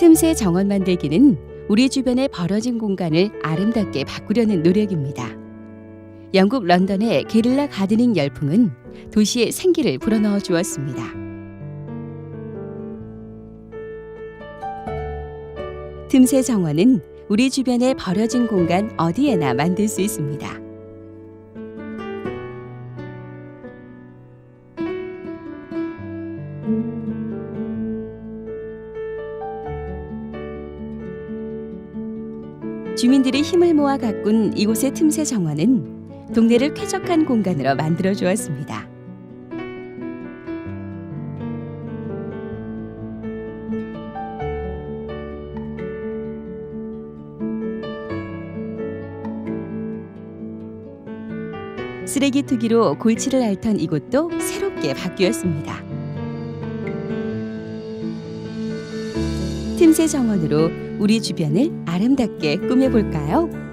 틈새 정원 만들기는 우리 주변에 벌어진 공간을 아름답게 바꾸려는 노력입니다. 영국 런던의 게릴라 가드닝 열풍은 도시에 생기를 불어넣어 주었습니다. 틈새 정원은 우리 주변에 버려진 공간 어디에나 만들 수 있습니다. 주민들이 힘을 모아 가꾼 이곳의 틈새 정원은 동네를 쾌적한 공간으로 만들어 주었습니다. 쓰레기 투기로 골치를 앓던 이곳도 새롭게 바뀌었습니다. 틈새 정원으로 우리 주변을 아름답게 꾸며볼까요?